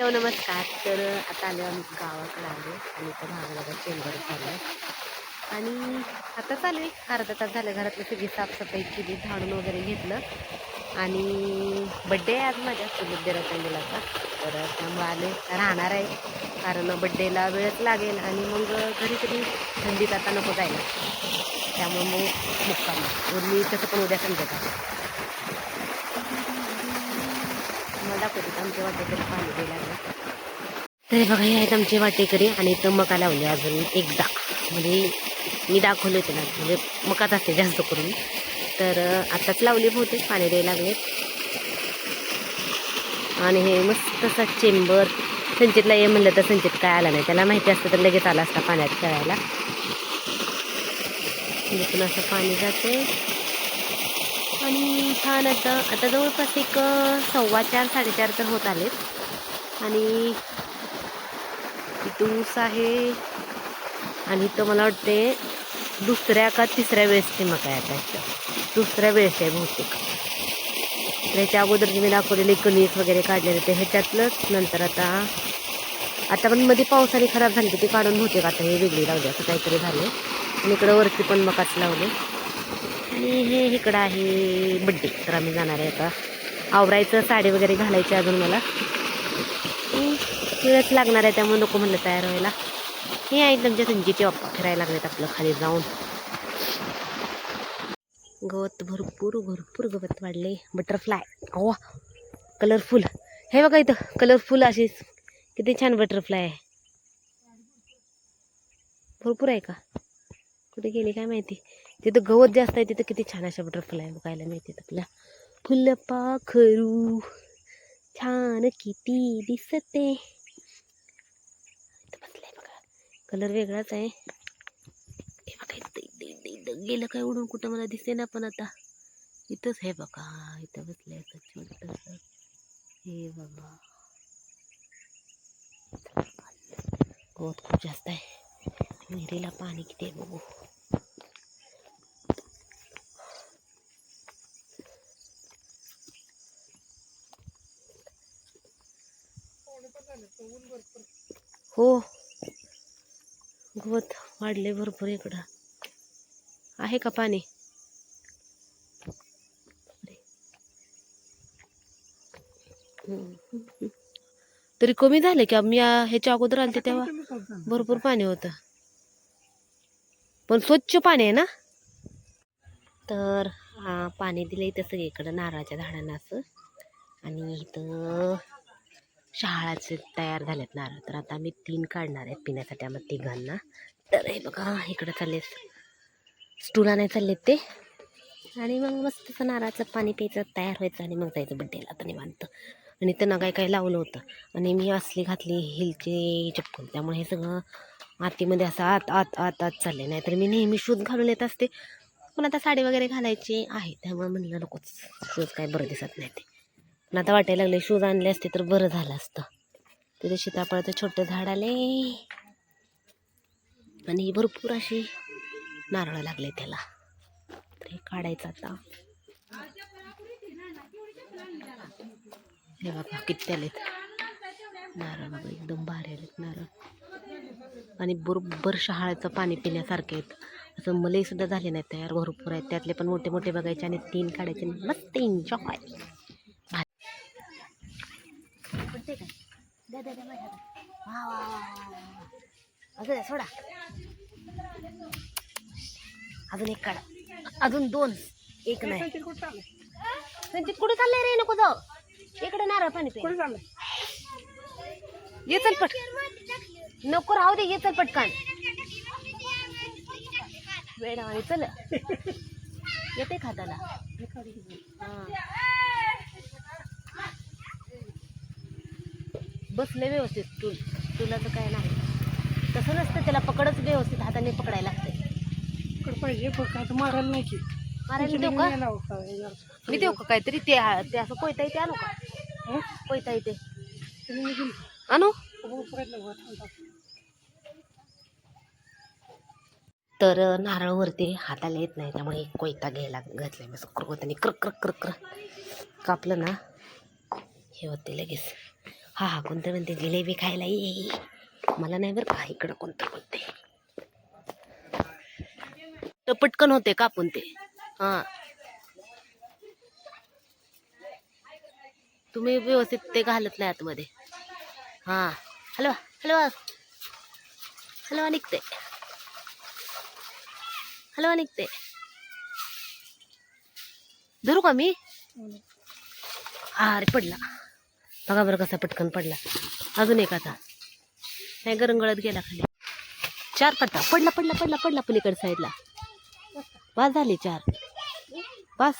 Hello नमस्कार. तर आता आलो आम्ही गावाकडे आलो आणि इथं भागाला चेंबर झालं आणि आता चालू आहे. अर्धा तास झालं घरातलं सगळी साफसफाई केली झाडून वगैरे घेतलं. आणि बड्डे आहे आज माझ्या सुलभ रचंडेलाचा तर त्यामुळे आले राहणार आहे. कारण बड्डेला वेळच लागेल आणि मग घरी कधी थंडीत आता नको जायला. त्यामुळे मग मुक्काम मी तसं पण उद्या संध्याकाळी. दाखवते. आमच्या वाटेकडे पाणी द्यायला लागलं. तरी बघा हे आहेत आमचे वाटेकरी आणि इथं मका लावली अजून एकदा. म्हणजे मी दाखवले होते ना म्हणजे मकाच असते जास्त करून. तर आत्ताच आताच लावली बहुतेक पाणी द्यायला लागले. आणि हे मस्त असा चेंबर संचितला ये म्हणलं तर संचित काय आला नाही. त्याला माहिती असतं तर लगेच आला असता पाण्यात खेळायला. इथून असं पाणी जाते. आणि छान आता आता जवळपास एक सव्वा चार साडेचार तर होत आलेत. आणि इथं ऊस आहे आणि इथं मला वाटते दुसऱ्या का तिसऱ्या वेळेस ते मका आता दुसऱ्या वेळेस आहे बहुतेक. त्याच्या अगोदर तुम्ही मी दाखवलेले कणीस वगैरे काढलेले ते ह्याच्यातलंच. नंतर आता आता पण मध्ये पावसाने खराब झाली ते काढून बहुतेक आता हे वेगळी लावली असं काहीतरी झाले आणि इकडं वरती पण मकाच लावले. आणि हे इकडं आहे बड्डे. तर आम्ही जाणार आहे आता. आवरायचं साडी वगैरे घालायची अजून मला. वेळच लागणार आहे त्यामुळे नको म्हणलं तयार व्हायला. हे आहे तुमच्या संजीचे बाप्पा फिरायला लागलेत आपलं खाली जाऊन. गवत भरपूर भरपूर गवत वाढले. बटरफ्लाय अवा कलरफुल हे बघा इथं कलरफुल अशीच किती छान बटरफ्लाय आहे. भरपूर आहे का? कुठे गेली काय माहिती? तिथं गवत जास्त आहे तिथं किती छान अशा बटरफ्लाय बघायला मिळते आपल्या फुलपाखरू छान किती दिसते. इथं बसलाय बघा. कलर वेगळाच आहे. हे बघा इथं गेलं काय उडून कुठं मला दिसे ना पण आता. इथंच हे बघा इथं बसलंय असं छोटंसं. हे बाबा गवत खूप जास्त आहे. विहिरीला पाणी किती आहे बघू. हो. गवत वाढले भरपूर इकडं. आहे का पाणी. तरी कमी झाले की? मी ह्याच्या अगोदर आलते तेव्हा भरपूर पाणी होतं. पण स्वच्छ पाणी आहे ना? तर पाणी दिलं इथं सगळीकडं नारळाच्या झाडांना असं. आणि इथं शहाळाचे तयार झालेत नारळ तर आता मी तीन काढणार आहेत पिण्यासाठी आम्हाला तिघांना. तर हे बघा इकडं चालले स्टूल आणाय चाललेत ते. आणि मग मस्त असं नारळाचं पाणी प्यायचं तयार व्हायचं आणि मग जायचं बड्डेला आता निवांत. आणि त्यांना काय काय लावलं होतं. आणि मी असली घातली हिलची चप्पल. त्यामुळे हे सगळं आतीमध्ये असं आत आत आत आत चालले नाही तर मी नेहमी शूज घालून येत असते. पण आता साडी वगैरे घालायची आहे. त्यामुळे म्हणलं नकोच. शूज काय बरं दिसत नाही ते पण आता वाटायला लागले शूज आणले असते तर बरं झालं असतं. तिथे सीताफळाचं छोटं झाड आले. आणि भरपूर अशी नारळ लागले त्याला. तर हे काढायचं आता. हे बाबा किती आलेत. नारळ बाबा एकदम भारी आलेत नारळ. आणि बरोबर शहाळ्याचं पाणी पिण्यासारखे आहेत. असं मलई सुद्धा झाले नाही तयार भरपूर आहेत. त्यातले पण मोठे मोठे बघायचे आणि तीन काढायचे मस्त एन्जॉय अजून आहे, सोडा. अजून एक काढा. अजून दोन. एक नाही. संचित कुठे चाललंय? रे? नको जाऊ. इकडे नारळ पाणी पे ये चल पट. नको राहू दे ये चल पटकन. वेळ आणि चल. येते खाताला. हा. बसले व्यवस्थित. टूल तुलाचं काय नाही. तसं नसतं त्याला पकडच व्यवस्थित हाताने पकडायला लागतंय. पाहिजे फक्त आता मारायला नाही की. मारायला देऊ का? मी देऊ का काहीतरी? ते ते असं कोयता येते आणू का? कोयता येते. आणू? तर नारळवरती हाताला येत नाही त्यामुळे एक कोयता घ्यायला घातलाय. मी सुकर आणि क्र क्र क्र क्र कापलं ना? हे होते लगेच. हा हा कोणतं म्हणते? जिलेबी खायला ये. मला नाही बरं का इकडं कोणतं म्हणते? तर पटकन होते कापून ते? हा. तुम्ही व्यवस्थित ते घालत नाही आतमध्ये. हा. हलवा हलवा. हलवा निघते. हलवा निघते. धरू का मी? हा अरे पडला. बघा बरं कसा पटकन पडला. अजून एक आता. नाही गरंगळत गेला खाली. चार पडता पडला पडला पडला पडला पलीकड साईडला पाच झाले चार. पाच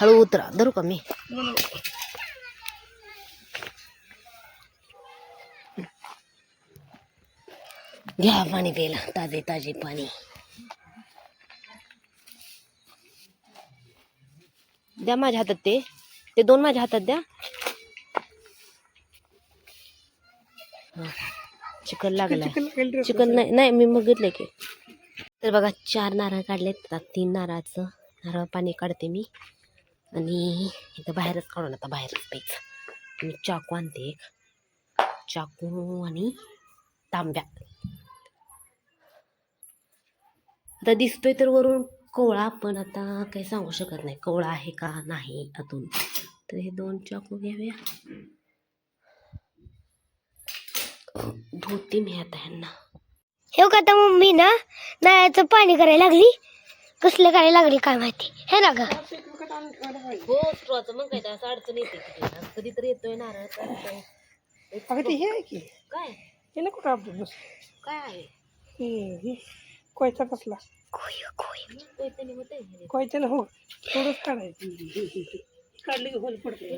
हळू उतरा. धरू का मी? घ्या पाणी प्यायला. ताजे ताजे पाणी. द्या माझ्या हातात ते. ते दोन माझ्या हातात द्या. चिकन लागेल. चिकन नाही नाही मी बघितलं की. तर बघा चार नारळ काढलेत. आता तीन नारळाचं. नारळ पाणी काढते मी. आणि इथं बाहेरच काढून आता बाहेरच प्यायचं. मी चाकू आणते एक. चाकू आणि तांब्या. आता दिसतोय तर वरून कोवळा पण आता काही सांगू शकत नाही. कोवळा आहे का नाही आतून तर हे दोन चाकू घ्याव्या धुते मी आता ह्यांना. हे का आता मम्मी ना नळाचं पाणी करायला लागली. कसलं करायला लागली काय माहिती. हे ना ग. हो स्ट्रॉचं मग काय असं अडचण येते किती कधीतरी येतोय नारळ. अगं ते हे आहे की. काय? हे नको का आपलं बस काय आहे? हे हे. कोयता कसला? कोयत्याने होतंय हे. कोयत्यानं हो थोडंच काढायचं. काढलं की होल पडते. हे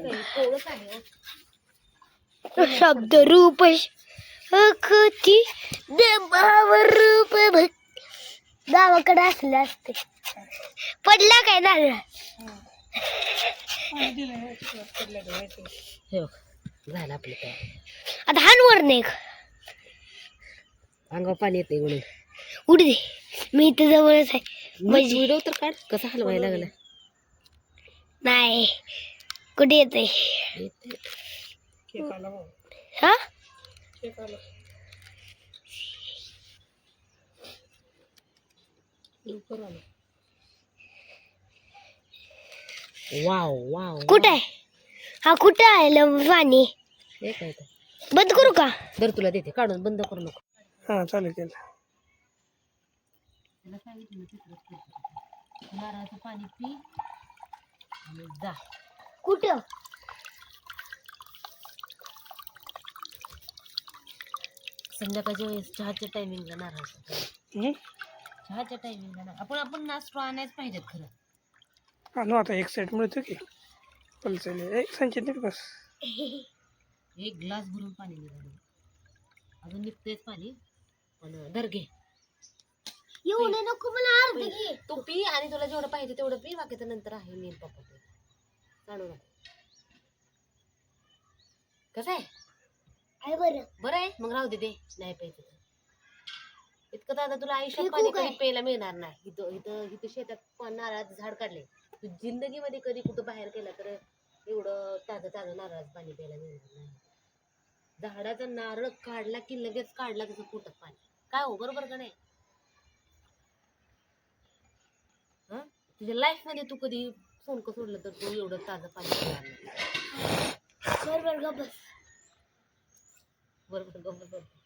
हो. शब्द रूप अखती देवावर रूप गावाकडे असले असते. पडला काय नारळ? हे बघ झालं आपलं काय. आता हानवर नाही अंगावर पाणी येते म्हणून. उडी दे. मी इथं जवळच आहे. म्हणजे व्हिडिओ तर काढ कसा हलवायला लागला? नाही. कुठे येते हा? वाव वाव कुठं? आहे हा कुठं आहे ल- पाणी हे बंद करू का? दर तुला देते काढून बंद करू नको. हां चालेल करतो. नारळाचं पाणी पी. जा. कुठं? संध्याकाळच्या वेळेस चहाच्या टायमिंगला पाणी. हं? चहाच्या टायमिंगला ना आपण आपण नाश्तो आणायच पाहिजेत खरं. आणू आता एक सेट मिळतो की? पलचल एक संचित नीट बस. एक ग्लास भरून पाणी निघालं अजून निघतेच पाणी पण दर घे. येऊ नये नको मला अर्ध घे. तू पी आणि तुला जेवढं पाहिजे तेवढं पी बाकीचं नंतर आहे मी पप्पा चालू कसं आहे? आहे बरं. बरं आहे? मग राहू दे दे. नाही प्यायचं तर. इतकं तर आता तुला आयुष्यात पाणी? कधी प्यायला मिळणार नाही. इथं इथं इथं शेतात पण नारळाचं झाड काढले तू जिंदगीमध्ये कधी कुठं बाहेर केला तर एवढं ताजं ताजं नारळाचं पाणी प्यायला मिळणार नाही. झाडाचा नारळ काढला की लगेच काढला कसं पोटात पाणी. काय हो बरोबर का नाही? हं? तुझ्या लाईफमध्ये तू कधी सोनक सोडलं तर तू एवढं ताजं पाणी बरोबर गप्प बरोबर बरोबर